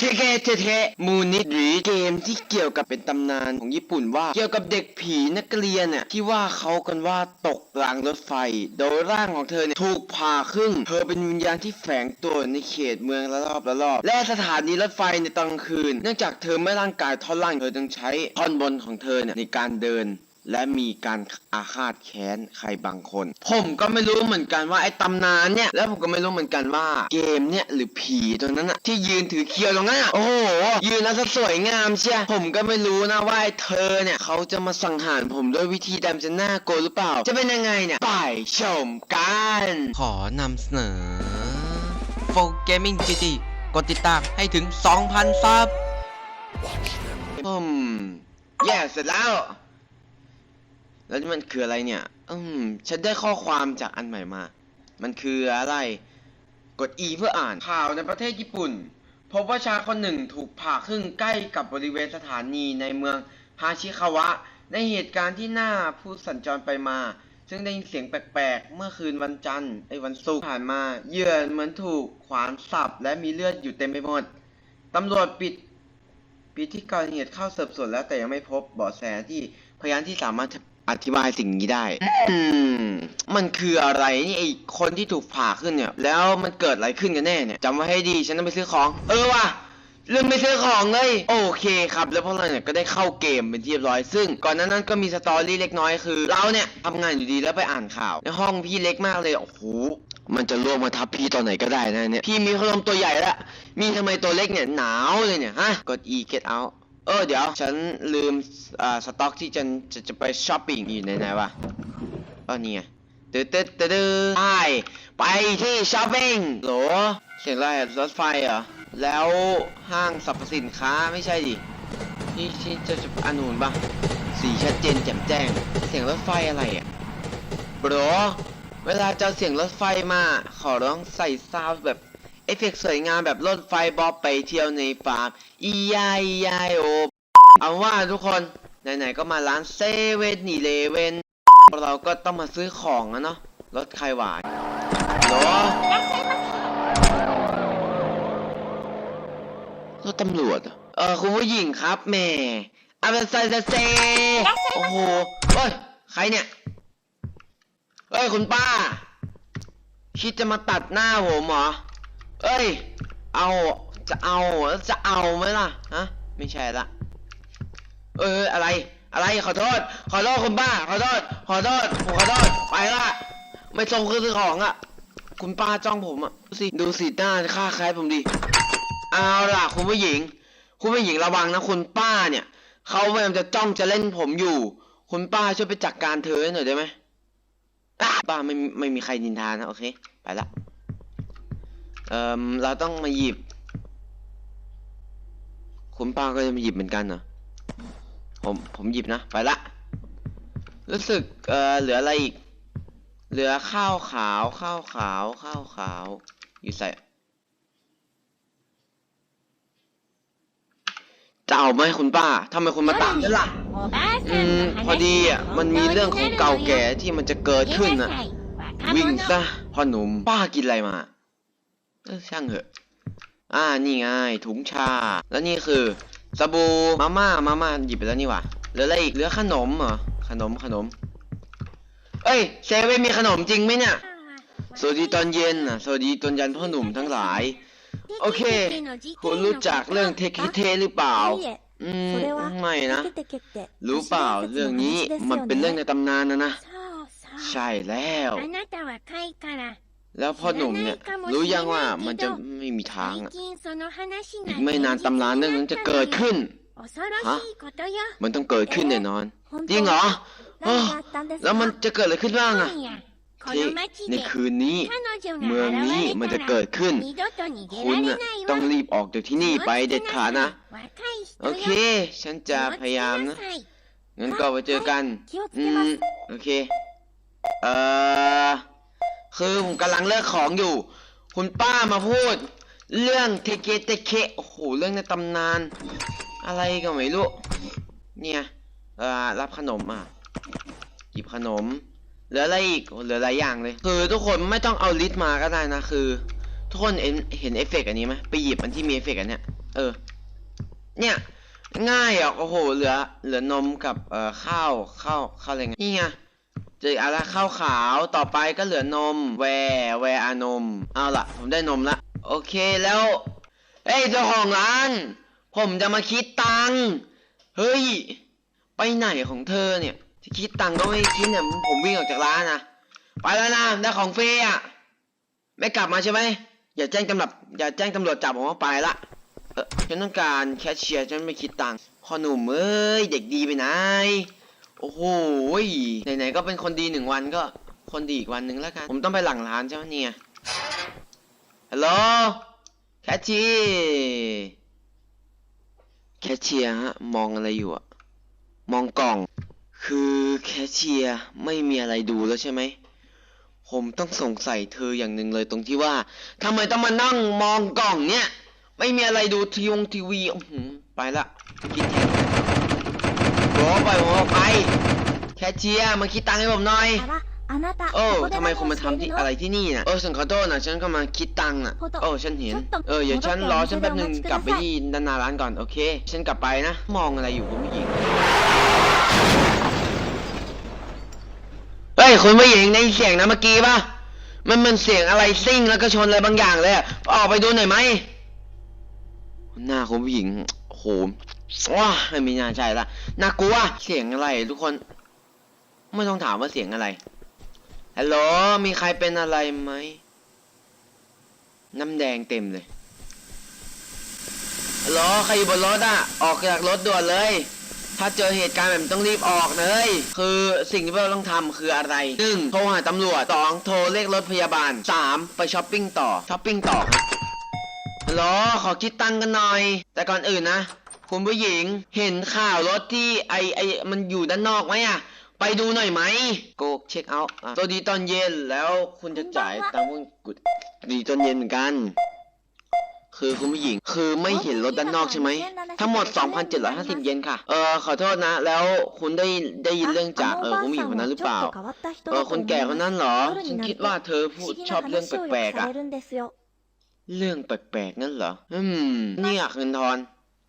เคเคเทเทมูนิหรือเกมที่เกี่ยวกับเป็นตำนานของญี่ปุ่นว่า เกี่ยวกับเด็กผีนักเรียนน่ะที่ว่าเขากันว่าตกรางรถไฟ โดยร่างของเธอเนี่ยถูกผ่าครึ่ง เธอเป็นวิญญาณที่แฝงตัวในเขตเมืองละรอบละรอบ และสถานีรถไฟในตอนคืน เนื่องจากเธอไม่ร่างกายท่อนล่างเธอต้องใช้ท่อนบนของเธอเนี่ยในการเดิน และมีการอาฆาตแค้นใครบางคน ผมก็ไม่รู้เหมือนกันว่าไอ้ตำนานเนี่ยแล้วผมก็ไม่รู้เหมือนกันว่าเกมเนี่ยหรือผีตรงนั้นอะที่ยืนถือเคียวตรงนั้นอะโอ้โหยืนแล้วซะสวยงามเชียผมก็ไม่รู้นะว่าไอ้เธอเนี่ยเขาจะมาสังหารผมด้วยวิธีดำจะน่ากลัวหรือเปล่า จะเป็นยังไงเนี่ยไปชมกันขอนำเสนอ f o Gaming GT กดติดตามให้ถึง 2,000ซับอืมแย่เสร็จแล้ว แล้วมันคืออะไรเนี่ย อืม ฉันได้ข้อความจากอันใหม่มา มันคืออะไร กด E เพื่ออ่าน ข่าวในประเทศญี่ปุ่น พบว่าชายคนหนึ่งถูกผ่าครึ่งใกล้กับบริเวณสถานีในเมืองฮาชิคาวะ ในเหตุการณ์ที่หน้าผู้สัญจรไปมา ซึ่งได้ยินเสียงแปลกๆ เมื่อคืนวันจันทร์ไอ้วันศุกร์ผ่านมา เหยื่อเหมือนถูกขวานสับและมีเลือดอยู่เต็มไปหมด ตำรวจปิดปิดที่เกิดเหตุเข้าสืบสวนแล้วแต่ยังไม่พบเบาะแสที่พยานที่สามารถ อธิบายสิ่งนี้ได้ อืม มันคืออะไรนี่ไอคนที่ถูกผ่าขึ้นเนี่ย แล้วมันเกิดอะไรขึ้นกันแน่เนี่ยจำไว้ให้ดีฉันต้องไปซื้อของ เออว่ะลืมไปซื้อของเลย โอเคครับ แล้วพวกเราเนี่ยก็ได้เข้าเกมเป็นที่เรียบร้อย ซึ่งก่อนหนานั้นก็มีสตอรี่เล็กน้อยคือ เราเนี่ยทำงานอยู่ดีแล้วไปอ่านข่าว ในห้องพี่เล็กมากเลย โอ้โห มันจะล่วงมาทับพี่ตอนไหนก็ได้นะเนี่ย พี่มีพัดลมตัวใหญ่ละ มีทำไมตัวเล็กเนี่ยหนาวเลยเนี่ย ฮะ กด E get out เออเดี๋ยว ฉันลืมอ่าสต็อกที่จะจะจะไปช้อปปิ้งอยู่ไหนๆวะก็นี่ไงตึ๊ดตึ๊ดตึ๊ดไปไปที่ช้อปปิ้งโหลเสียงอะไรรถไฟเหรอแล้วห้างสรรพสินค้าไม่ใช่ดิที่ที่จะจะอันนูนปะสีชัดเจนแจ่มแจ้ง เสียงรถไฟอะไรอะบรอเวลาเจะเอาเสียงรถไฟมา ขอร้องใส่ซาวแบบ เอฟเฟกสวยงามแบบรถไฟบอบไปเที่ยวในฟาร์มอียายยายโอเอาว่าทุกคนไหนๆก็มาร้านเซเว่นนี่เลเว่นเราก็ต้องมาซื้อของอะเนาะรถใครหวานเหรอรถตำรวจเออคุณผู้หญิงครับแม่อาเบนไซเซเซโอ้โหเฮ้ยใครเนี่ยเฮ้ยคุณป้า คิดจะมาตัดหน้าผมเหรอ เอ้ย เอา จะเอา จะเอาไหมล่ะ ฮะ ไม่ใช่ละ เออ อะไร อะไร ขอโทษ ขอโทษคุณป้า ขอโทษ ขอโทษผมขอโทษ ไปละ ไม่ส่งคือซื้อของอะ คุณป้าจ้องผมอะ ดูสิ ดูสิหน้าค่าคล้ายผมดิเอาล่ะ คุณผู้หญิง คุณผู้หญิงระวังนะ คุณป้าเนี่ย เขาพยายามจะจ้องจะเล่นผมอยู่ คุณป้าช่วยไปจัดการเธอหน่อยได้ไหมป้าไม่ไม่มีใครนินทานะ โอเค ไปละ เอ่อเราต้องมาหยิบ คุณป้าก็จะมาหยิบเหมือนกันเหรอผมผมหยิบนะ ไปละ รู้สึกเอ่อเหลืออะไรอีก เหลือข้าวขาวข้าวขาวข้าวขาว อยู่ใส่จะเอาไหมคุณป้าทำไมคุณมาตามฉันล่ะอืมพอดีอะมันมีเรื่องของเก่าแก่ที่มันจะเกิดขึ้นอะ วิ่งซะพ่อหนุ่มป้ากินอะไรมา เออช่างเถอะ อ่านี่ไงถุงชา แล้วนี่คือสบู่มาม่ามาม่าหยิบไปแล้วนี่หว่าเหลืออะไรอีกเหลือขนมเหรอขนมขนม เอ้ยเซเว่นมีขนมจริงไหมเนี่ย สวัสดีตอนเย็นน่ะสวัสดีตอนย็นพ่อหนุ่มทั้งหลาย โอเค คุณรู้จักเรื่องเทคิเทหรือเปล่า อืมไม่นะ รู้เปล่าเรื่องนี้มันเป็นเรื่องในตำนานนะนะ ใช่แล้ว แล้วพ่อหนุ่มเนี่ย รู้ยังว่ามันจะไม่มีทางอะอีกไม่นานตำนานเรื่องนั้นจะเกิดขึ้นฮะมันต้องเกิดขึ้นแน่นอนจริงเหรอโอ้แล้วมันจะเกิดอะไรขึ้นบ้างอะที่ในคืนนี้ เมืองนี้มันจะเกิดขึ้น คุณน่ะต้องรีบออกจากที่นี่ไปเด็ดขาดนะ โอเค ฉันจะพยายามนะ งั้นก็ไปเจอกัน อืม โอเค เอ่อ คือผมกำลังเลือกของอยู่ คุณป้ามาพูด เรื่องเทเกเตเคโอ้โหเรื่องในตำนาน อะไรก็ไม่รู้เนี่ยเอ่อรับขนมอะหยิบขนม เหลืออะไรอีกเหลือหลายอย่างเลย คือทุกคนไม่ต้องเอาลิสต์มาก็ได้นะคือ ทุกคนเห็นเห็นเอฟเฟกต์อันนี้ไหมไปหยิบอันที่มีเอฟเฟกต์อันเนี้ยเออ เนี่ยง่ายอะโอ้โหเหลือเหลือนมกับเอ่อข้าวข้าวข้าวอะไรเงี้ยนี่ไง เจออะไรข้าวขาวต่อไปก็เหลือนม แวร์แวร์อานม เอาล่ะผมได้นมละ โอเคแล้วเอ้ยเจ้าของร้าน ผมจะมาคิดตังค์เฮ้ย ไปไหนของเธอเนี่ยจะคิดตังค์ก็ไม่คิดเนี่ยผมวิ่งออกจากร้านนะไปแล้วนะได้ของฟรีอะไม่กลับมาใช่ไหมอย่าแจ้งตำรวจอย่าแจ้งตำรวจจับผมว่าไปละเออฉันต้องการแคชเชียร์ฉันไม่คิดตังค์พ่อหนุ่มเอ้ยเด็กดีไปไหน โอ้โหไหนๆก็เป็นคนดีหนึ่งวันก็คนดีอีกวันหนึ่งแล้วกัน ผมต้องไปหลังร้านใช่ไหมเนี่ยฮัลโหลแคชเชียร์แคชเชียร์ฮะมองอะไรอยู่อะมองกล่อง คือแคชเชียร์ไม่มีอะไรดูแล้วใช่ไหมผมต้องสงสัยเธออย่างหนึ่งเลยตรงที่ว่าทำไมต้องมานั่งมองกล่องเนี่ย ไม่มีอะไรดูทีวงทีวีอื้อหือไปละคิดแทน ออกไป แคชเชียร์มาคิดตังค์ให้ผมหน่อย あら、あなた、 โอ้ ここで ทำไม 何 คุณ を มา して ทำ い ที่ る อะไร の ที่นี่น่ะเออฉันขอโทษนะฉันก็มาคิดตังค์น่ะ โทษ โอ้ฉันเห็น ちょっと เออเดี๋ยวฉัน 戻って รอฉันแป๊บหนึ่ง お待ちください กลับไปที่ด้านหน้าร้านก่อนโอเค ฉันกลับไปนะ มองอะไรอยู่คุณผู้หญิง เฮ้ยคุณผู้หญิงในเสียงนะเมื่อกี้ป่ะ มันมันเสียงอะไรซิ่งแล้วก็ชนอะไรบางอย่างเลยอะออกไปดูหน่อยไหม หน้าคุณผู้หญิงโอ้โห ว้าไม่มีน่าใช่ละน่ากลัวเสียงอะไร ทุกคน ไม่ต้องถามว่าเสียงอะไรฮัลโหลมีใครเป็นอะไรไหมน้ำแดงเต็มเลยฮัลโหลใครอยู่บนรถอะออกจากรถด่วนเลย ถ้าเจอเหตุการณ์แบบนี้ต้องรีบออกเลยคือสิ่งที่เราต้องทำคืออะไรหนึ่งโทรหาตำรวจสองโทรเรียกรถพยาบาลสามไปช้อปปิ้งต่อช้อปปิ้งต่อฮัลโหลขอคิดตังกันหน่อย แต่ก่อนอื่นนะ คุณผู้หญิงเห็นข่าวรถที่ไอไอมันอยู่ด้านนอกไหมอะไปดูหน่อยไหมโกเช็คเอาท์อะตัวดีตอนเย็นแล้วคุณจะจ่ายตังค์พวกกุดดีตอนเย็นเหมือนกัน คือคุณผู้หญิง คือไม่เห็นรถด้านนอกใช่ไหมทั้งหมด 2,750 เยนค่ะ เออขอโทษนะ แล้วคุณได้ได้ยินเรื่องจากเออคุณผู้หญิงคนนั้นหรือเปล่า เออคนแก่คนนั้นเหรอ ฉันคิดว่าเธอพูดชอบเรื่องแปลกๆอะเรื่องแปลกๆนั่นเหรอ อืม เนี่ยคืนทอน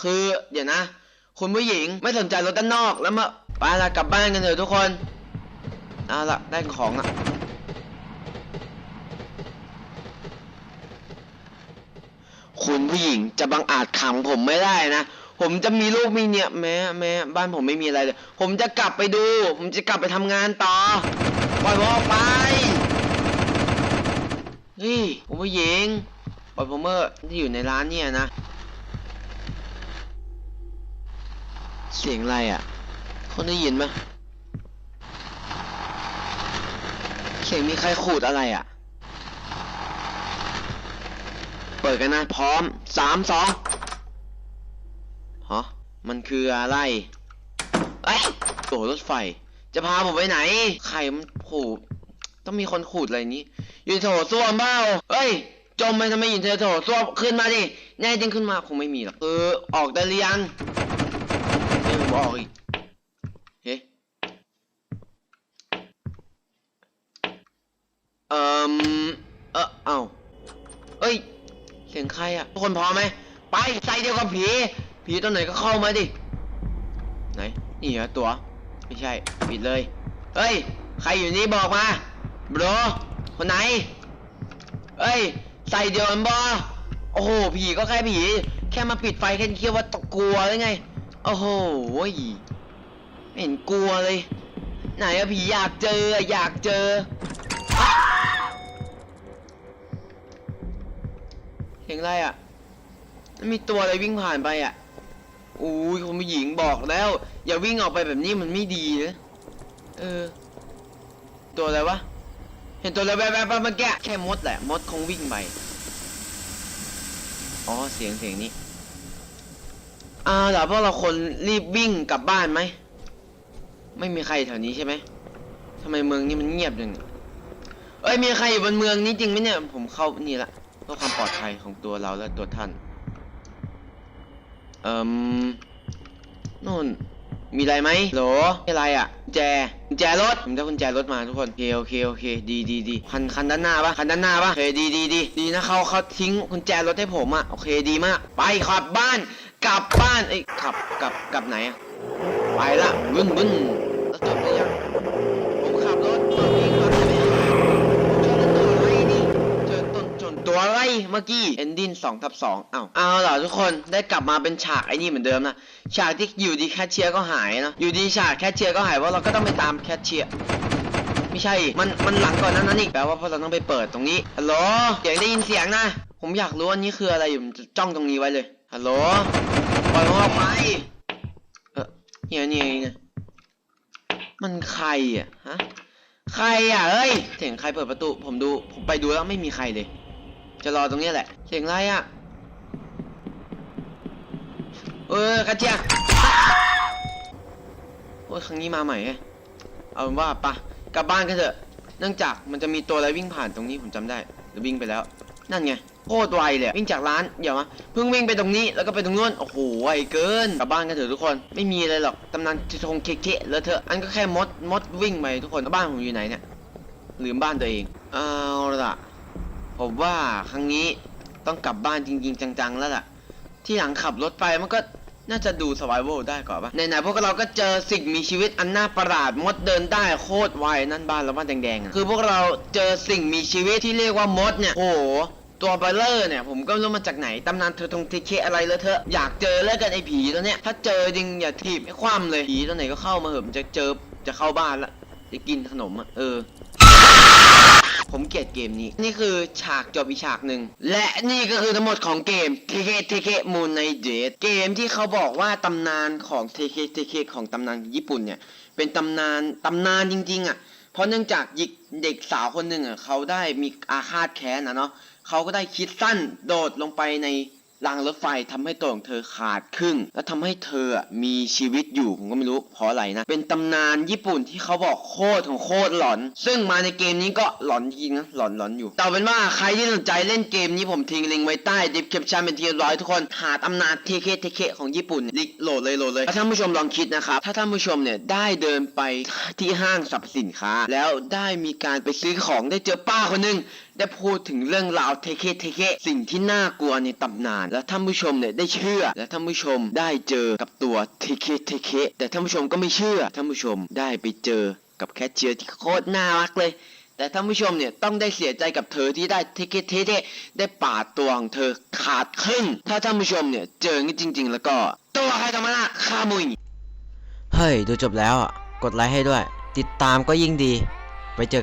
คือเดี๋ยวนะ คุณผู้หญิงไม่สนใจรถด้านนอกแล้วมาไปละกลับบ้านกันเถอะทุกคนเอาละได้ของอะคุณผู้หญิงจะบังอาจขังผมไม่ได้นะ ผมจะมีลูกมีเนี่ยแม้แม้บ้านผมไม่มีอะไรเลย ผมจะกลับไปดู ผมจะกลับไปทำงานต่อปล่อยผมออกไปเฮ้ยคุณผู้หญิงปล่อยผมเมอร์ที่อยู่ในร้านเนี่ยนะ สียงอะไรอะ คนได้ยินไหมเสียงมีใครขูดอะไรอะ เปิดกันนะ พร้อมสามสองฮะมันคืออะไรเอ้ยโตรถไฟ จะพาผมไปไหน ใครมันขูดต้องมีคนขูดอะไรนี้ยู่โถส้วมเปล่าเอ้ย จมไปทำไมอยู่ในโถส้วมขึ้นมาดิ แน่จริงขึ้นมาคงไม่มีหรอกเออออกได้หรือยัง ออกอีกเฮ้เอ่มเออเอ้าเอ้ย เสียงใครอะทุกคนพร้อมไหม ไปใส่เดียวกับผี ผีตัวไหนก็เข้ามาดิ ไหน นี่เหรอตัว ไม่ใช่ ปิดเลย เฮ้ย ใครอยู่นี่บอกมาบรคนไหน เอ้ย ใส่เดียวกันบอโอ้โห ผีก็แค่ผี แค่มาปิดไฟแค่นี้คิดว่าตกกลัวหรือไง โอ้โหไม่เห็นกลัวเลย ไหนอะผีอยากเจออยากเจอเสียงอะไรอะมีตัวอะไรวิ่งผ่านไปอะอุ้ยคุณผู้หญิงบอกแล้ว อย่าวิ่งออกไปแบบนี้มันไม่ดีนะเออ ตัวอะไรวะเห็นตัวอะไรแบบแบบเมื่อกี้แค่มดแหละมดคงวิ่งไปอ๋อเสียงเสียงนี้ อ่าเดี๋ยวพวกเราคนรีบวิ่งกลับบ้านไหม ไม่มีใครแถวนี้ใช่ไหมทำไมเมืองนี้มันเงียบจังเอ้ยมีใครอยู่บนเมืองนี้จริงไหมเนี่ย ผมเข้านี่ละเพื่อความปลอดภัยของตัวเราและตัวท่าน เอ่มนู่น มีอะไรไหมโหลมีอะไรอะ แจแจรถ ผมได้กุญแจรถมาทุกคน โอเคโอเคโอเค ดีดีดีคันคันด้านหน้าปะคันด้านหน้าปะโอเคดีดีดีดีนะเขาเขาทิ้งกุญแจรถให้ผมอะ โอเคดีมาก ไปขับบ้าน กลับบ้านเอ้ขับกลับกลับไหนอะไปละบึ้นบึ้นแล้วจบหรือยังผมขับรถมาวิ่งมาเลยเจอตัวอะไรนี่เจอต้นจนตัวอะไรเมื่อกี้เอนดินสองทับสองเอ้าเอาล่ะทุกคนได้กลับมาเป็นฉากไอ้นี่เหมือนเดิมนะฉากที่อยู่ดีแคชเชียร์ก็หายนะอยู่ดีฉากแคชเชียร์ก็หายเพราะเราก็ต้องไปตามแคชเชียร์ไม่ใช่ มัน มันหลังก่อนนั้นนั่นอีกแปลว่าพวกเราต้องไปเปิดตรงนี้ ฮัลโหลเสียงได้ยินเสียงนะ ผมอยากรู้อันนี้คืออะไรอยู่มจะจ้องตรงนี้ไว้เลยฮัลโหลปล่อยผมออกไปเออเนี่ยเนี่ยเนี่ยมันใครอะฮะใครอะเอ้ยเสียงใครเปิดประตู ผมดูผมไปดูแล้วไม่มีใครเลย จะรอตรงนี้แหละเสียงอะไรอะเออกระเจียโอ้ยครั้งนี้มาใหม่ไงเอาเป็นว่าปะกลับบ้านกันเถอะ เนื่องจากมันจะมีตัวอะไรวิ่งผ่านตรงนี้ผมจำได้แล้ววิ่งไปแล้ว นั่นไง โคตรไวเลยวิ่งจากร้านเดี๋ยวมาเพิ่งวิ่งไปตรงนี้แล้วก็ไปตรงนู้นโอ้โหไวเกินกลับบ้านกันเถอะทุกคนไม่มีอะไรหรอกตำนานทงเคเคแล้วเถอะอันก็แค่มดมดวิ่งไปทุกคนแล้วบ้านผมอยู่ไหนเนี่ยลืมบ้านตัวเองเอาละผมว่าครั้งนี้ต้องกลับบ้านจริง ๆ จังๆแล้วล่ะ ที่หลังขับรถไปมันก็น่าจะดูสไ i เวลได้ก่อนปะไหนๆพวกเราก็เจอสิ่งมีชีวิตอันน่าประหลาดมดเดินได้โคตรไวนั่นบ้านแล้วบ้านแดงๆอะคือพวกเราเจอสิ่งมีชีวิตที่เรียกว่ามดเนี่ยโอ้โห ตัวเบลเลอร์เนี่ยผมก็ไม่รู้มาจากไหนตำนานเธอทงเทเคอะไรเลยเธอะอยากเจอแล้วกันไอ้ผีตัวเนี้ยถ้าเจอจริงอย่าถีบให้คว่ำเลยผีตัวไหนก็เข้ามาเหอะมันจะเจอจะเข้าบ้านละจะกินขนมอะเออ ผมเกลียดเกมนี้ นี่คือฉากจบอีกฉากหนึ่ง และนี่ก็คือทั้งหมดของเกม TK TK Moon Night Date เกมที่เขาบอกว่าตำนานของ TK TK ของตำนานญี่ปุ่นเนี่ย เป็นตำนานตำนานจริง ๆ อะ เพราะเนื่องจากหญิกเด็กสาวคนหนึ่งอะเขาได้มีอาฆาตแค้นนะเนาะ เขาก็ได้คิดสั้นโดดลงไปในรางรถไฟทำให้ตัวของเธอขาดครึ่ง และทำให้เธอมีชีวิตอยู่ผมก็ไม่รู้เพราะอะไรนะ เป็นตำนานญี่ปุ่นที่เขาบอกโคตรของโคตรหลอน ซึ่งมาในเกมนี้ก็หลอนจริงนะหลอนหลอนอยู่แต่เป็นว่าใครที่สนใจเล่นเกมนี้ผมทิ้งลิงก์ไว้ใต้ description เป็นที่ร้อยทุกคนหาตำนานเทเคเทเคของญี่ปุ่นลิโหลดเลยโหลดเลยถ้าท่านผู้ชมลองคิดนะครับถ้าท่านผู้ชมเนี่ยได้เดินไปที่ห้างสรรพสินค้า แล้วได้มีการไปซื้อของได้เจอป้าคนหนึง ได้พูดถึงเรื่องราวเทเคเทเคสิ่งที่น่ากลัวในตำนาน และท่านผู้ชมเนี่ยได้เชื่อ และท่านผู้ชมได้เจอกับตัวเทเคเทเคแต่ท่านผู้ชมก็ไม่เชื่อท่านผู้ชมได้ไปเจอกับแคชเชียร์ที่โคตรน่ารักเลย แต่ท่านผู้ชมเนี่ยต้องได้เสียใจกับเธอที่ได้เทเคเทเคได้ปาดตัวของเธอขาดครึ่งถ้าท่านผู้ชมเนี่ยเจองี้จริง ๆ แล้วก็ตัวใครตัวมันอะคามุยเฮ้ยดูจบแล้วอะกดไลค์ให้ด้วย ติดตามก็ยิ่งดี ไปเจอ